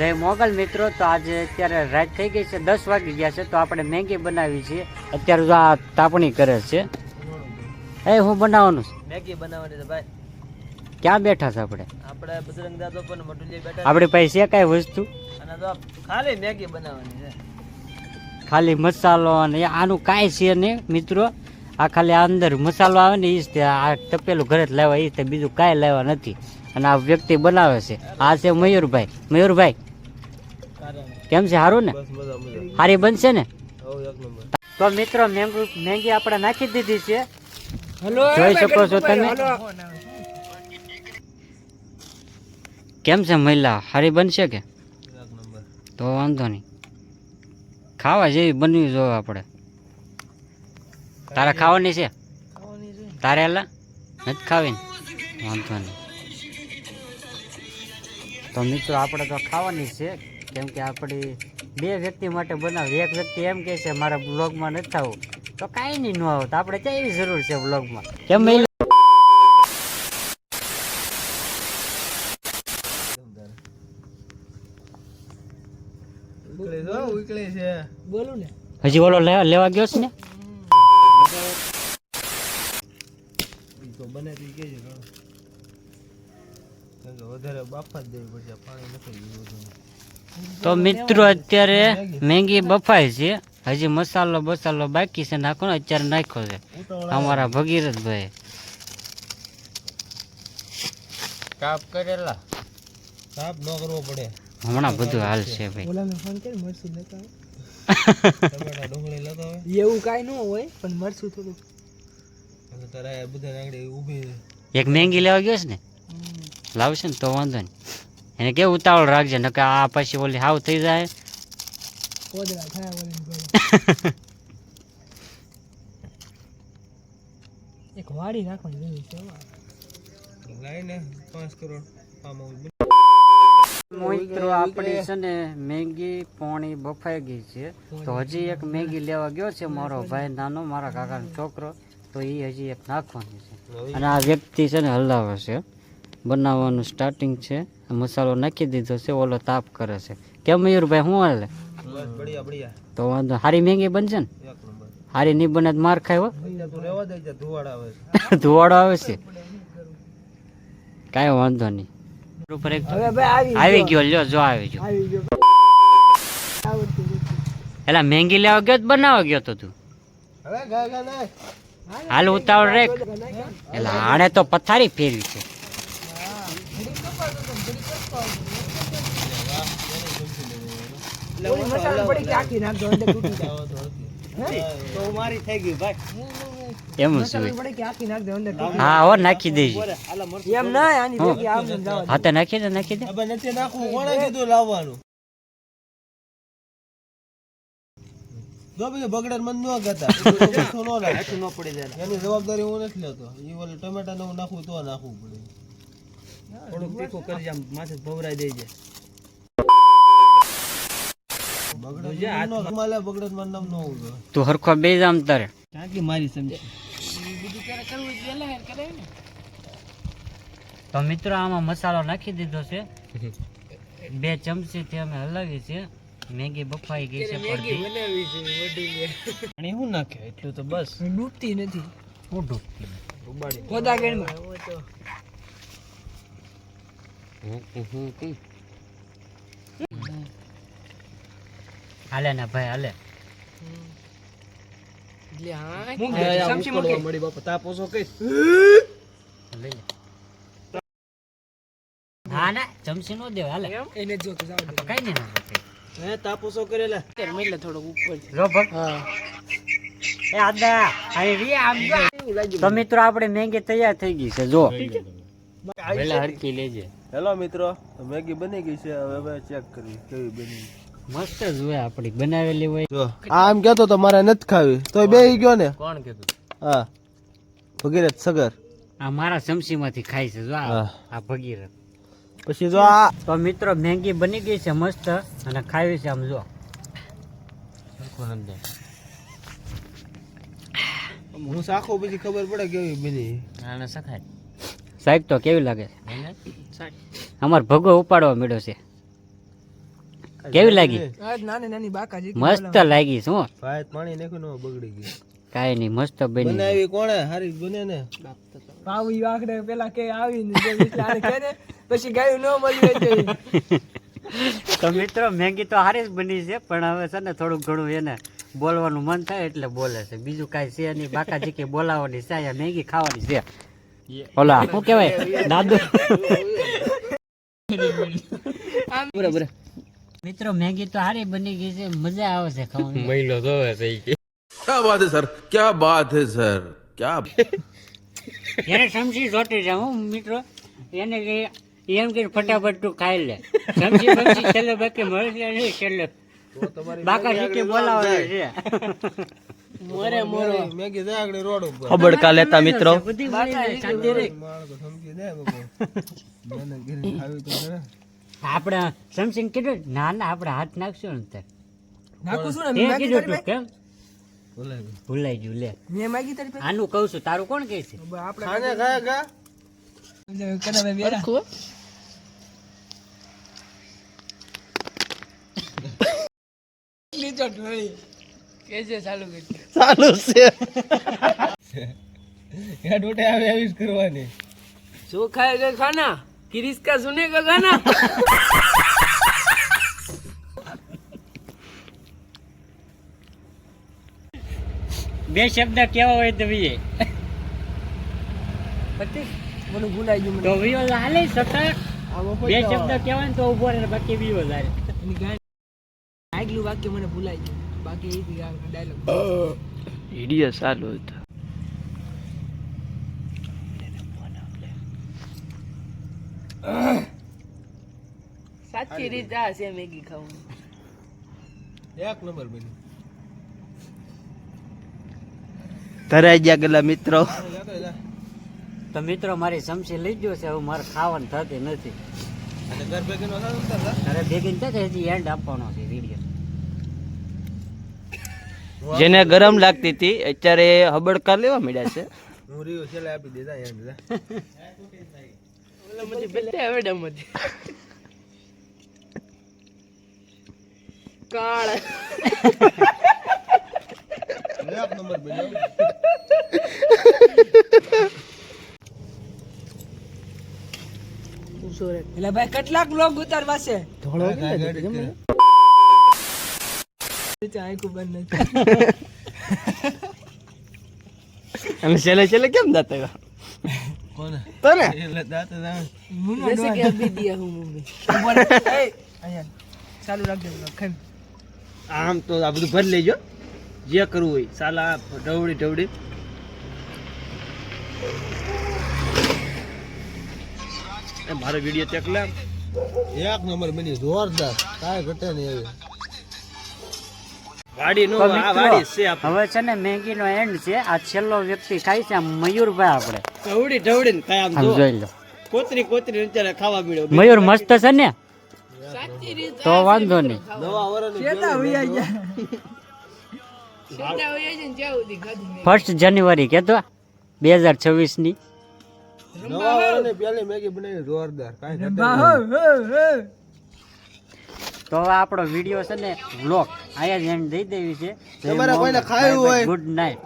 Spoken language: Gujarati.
જય મોગલ મિત્રો તો આજે અત્યારે રાત થઈ ગઈ છે દસ વાગી ગયા છે તો આપણે મેગી બનાવી છે અત્યારે જો આ તાપણી કરે છે. એ હું બનાવવાનું છે. મેગી બનાવવાની છે ભાઈ. ક્યાં બેઠા છે આપણે? આપણે બજરંગ દાદો પણ મટુલી બેઠા આપણી પાસે છે કાંઈ વસ્તુ? અને તો ખાલી મેગી બનાવવાની છે. ખાલી મસાલો અને આનું કાંઈ છે નહીં મિત્રો. આ ખાલી આ અંદર મસાલો આવે ને એ જ તે આ તપેલું ઘરે જ લાવવા એ તે બીજું કાંઈ લાવવા નથી. અને આ વ્યક્તિ બનાવે છે. આ છે મયુરભાઈ. મયુરભાઈ કેમ છે? સારું ને? બસ મજા મજા. સારી બનશે ને? હો એક નંબર. તો મિત્રો મેંગુ મેંગી આપણે નાખી દીધી છે. જોઈ શકો છો તમે? કેમ છે મહિલા? સારી બનશે કે? તો વાંધો નહીં. ખાવા જેવી બનવી જો આપણે. તારે ખાવાની છે? તારે એલા? નથી ખાવી ને? વાંધો નહીં. તો મિત્રો આપણે તો ખાવાની છે. કેમ કે આપણી બે વ્યક્તિ માટે બનાવી. એક વ્યક્તિ એમ કહે છે મારા બ્લોગમાં નથી થવું તો કાંઈ નહીં ન આવો તો આપણે ક્યાં એવી જરૂર છે બ્લોગમાં કેમ મહિલા ઉકળી જો ઉકળી છે. બોલું ને. હજી ઓલો લેવા લેવા ગયો છે ને? બને તી કે વધારે બાફા જ દેવી પડશે પાણી નથી તો મિત્રો અત્યારે મેંગી બફાય છે. હજી મસાલો બસાલો બાકી છે નાખો ને અત્યારે નાખ્યો છે. અમારા ભગીરથભાઈ કાપ કરેલા. કાપ ન કરવો પડે. હમણાં બધું હાલ છે ભાઈ. ઓલાને ફોન કર મરસું લેતા ટમેટા ડુંગળી લેતા હોય એવું કાઈ ન હોય પણ મરશું થોડું. તારા બધા આંગળી ઊભી એક મેંગી લેવા ગયો છે ને? લાવશે ને તો વાંધો નહીં. એને કેવું ઉતાવળ રાખજે નકર આ પછી ઓલી હાવ થઈ જાય. કોદરા થાય એક વાડી રાખવાની છે હો. લાઈને પાંચ કરોડ મિત્રો આપણી છે ને મેગી પોણી બફાઈ ગઈ છે. તો હજી એક મેગી લેવા ગયો છે મારો ભાઈ નાનો મારા કાકાનો છોકરો. તો એ હજી એક નાખવાની છે. અને આ વ્યક્તિ છે ને હલાવે છે. બનાવવાનું સ્ટાર્ટિંગ છે. મસાલો નાખી દીધો છે ઓલો તાપ કરે છે. કેમ મયુરભાઈ શું હાલે? તો વાંધો હારી મહેંગી બનશે ને? હારી નહીં બને માર ખાય ધુવાડ આવે છે. કાંઈ વાંધો નહીં. આવી ગયો. લ્યો જો આવી ગયો. એલા મેંગી લેવા ગયો તો બનાવવા ગયો તો તું? હાલ ઉતાવળ રેખ. એટલે આણે તો પથારી ફેરવી છે ઓલી મસાલા પડી કે આખી નાખજો અંદર તૂટી જાય તો મારી થઈ ગઈ ભાઈ એમ હા હો નાખી દેજે. એમ ના આની ભેગી આમ ને જવા નાખી દે નાખી દે. હવે નથી નાખવું કોણે કીધું લાવવાનું. બગડેર મન ન મીઠું ન પડી જાય. એની જવાબદારી હું નથી લેતો. એ ઓલે ટમેટા ને હું નાખું તો નાખવું પડે. થોડુંક તીખું કરી જામ માથે ભવરાઈ દેજે તું હરખો બે જામ તારે. ક્યાંથી મારી સમજી? તો મિત્રો આમાં મસાલો નાખી દીધો છે. બે ચમચી થી અમે હલાવી છે. મેગી બફાઈ ગઈ છે શું નાખે? એટલું તો બસ. ડૂબતી નથી. હું ડૂબતી? ઉબાડી કોદા ગેણમાં હાલે ને ભાઈ હાલે. ના ના ચમચી નો દેવાય હાલે. એને જો તો કઈ નહીં હે તાપોસો કરેલા એટલે થોડોક ઉપર. જો ભગ એ આદા અહીં રી આમ તો મિત્રો આપણે મેંગી તૈયાર થઈ ગઈ છે જો. પેલા હરકી લેજે. હેલો મિત્રો મેગી બની ગઈ છે હવે હવે ચેક કરી કેવી બની. મસ્ત જ હોય આપણી બનાવેલી હોય. જો આમ કેતો તો મારે નથી ખાવી તો બે ગયો ને? કોણ કેતો હા. ભગીરથ સગર. આ મારા ચમચી માંથી ખાય છે જો આ ભગીરથ. પછી જો આ તો મિત્રો મેગી બની ગઈ છે મસ્ત અને ખાવી છે આમ જો. હું સાખો પછી ખબર પડે કેવી બની. આને સખાય સાહેબ તો કેવી લાગે છે? અમાર ભગો ઉપાડવા મળ્યો છે. કેવી લાગી? નાની નાની બાકાજી મસ્ત લાગી? શું ભાઈ પાણી નાખ્યું બગડી ગયું. કાંઈ નહીં મસ્ત બની બનાવી કોણે? હારી બને ને. પાવી આખડે પેલા કે આવી ને જે એટલે આને કહે ને, પછી ગાયું ન મળ્યું તો તો મિત્રો મેગી તો હારી જ બની છે પણ હવે છે ને થોડુંક ઘણું એને બોલવાનું મન થાય એટલે બોલે છે. બીજું કાંઈ છે નહીં. બાકાજી કે બોલાવવાની છે મેગી ખાવાની છે. Hola. ¿Cómo que ve? Dando. Pura, मित्रों मैगी तो हरी बनेगी से मज़ा आओ से खाऊं मैं लो तो वैसे ही क्या बात है सर क्या बात है सर क्या यार समझी सोते जाओ मित्रों याने के ये के फटाफट तू खा ले समझी समझी चलो बाकी मर जाने चलो बाकी के बोला हो रहा है મોરે મોરો મેગી જાય આગળ રોડ ઉપર ખબડકા લેતા મિત્રો બધી મળી જાય, શાંતિ રહે. માણસો સમજી જાય બાપુ મને ગીરી ખાવી તો ખરા. આપણે સમસિંગ કીધું ના ના આપણે હાથ નાખશું ને તે નાખું છું ને મેં કીધું તું કેમ ભૂલાઈ ગયું. લે મેં માગી તારી પાસે? આનું કહું છું તારું કોણ કહે છે આપણે ખાને ખાયા ગા કદાચ વેરા. લીધો ઢોળી. કેજે ચાલુ કરી ચાલુ ખાના? બે શબ્દ કેવા હોય તો બીજે. પતિ મને ભૂલાઈ ગયું તો વિયો સતા બે શબ્દ કહેવાય તો ઊભો રહે બાકી વિયો લાગે આગલું વાક્ય મને ભૂલાઈ ગયું. બાકી ડાયલોગ ચાલુ હતો સાચી રીતે આ છે મેગી ખાવું એક નંબર બની. ધરાઈ ગયા ગયેલા મિત્રો. તો મિત્રો મારી સમસી લઈ ગયો છે હવે મારે ખાવાનું થતી નથી. સારું. અરે ભેગી થાય હજી એન્ડ આપવાનો છે વીડિયો જેને ગરમ લાગતી હતી અત્યારે હબડકા લેવા મળ્યા છે. હું છેલ્લે આપી દે જા એન્ડ મને બેટે હવે ડમ હતી કાળ. એક નંબર બન્યો એટલે ભાઈ કેટલાક લોગ ઉતારવા છે? ધોળો અને છેલ્લે છેલ્લે કેમ દાંત આવ્યા? તને? આમ તો આ બધું ભરી લેજો. જે કરવું હોય. સાલા ઢવડી ઢવડી મારો વીડિયો ચેક લે. એક નંબર બની જોરદાર. કાંઈ ઘટે નહીં હવે છે ને મેગી નો એન્ડ છે. આ છેલ્લો વ્યક્તિ ખાય છે મયુરભાઈ આપણે. ઢવડી ઢવડી ને જો. જોઈ લો. કોતરી કોતરી અત્યારે ખાવા મળ્યો. મયુર મસ્ત છે ને? તો વાંધો નહીં. ફર્સ્ટ જાન્યુઆરી કેતો બે હજાર છવ્વીસની નવા વરની પહેલી મેગી બનાવી જોરદાર. કાંઈ તો હવે આપણો વીડિયો છે ને વ્લોગ અહીંયા જ એન્ડ દઈ દેવી છે. તમારે કોઈને ખાયું હોય? Good night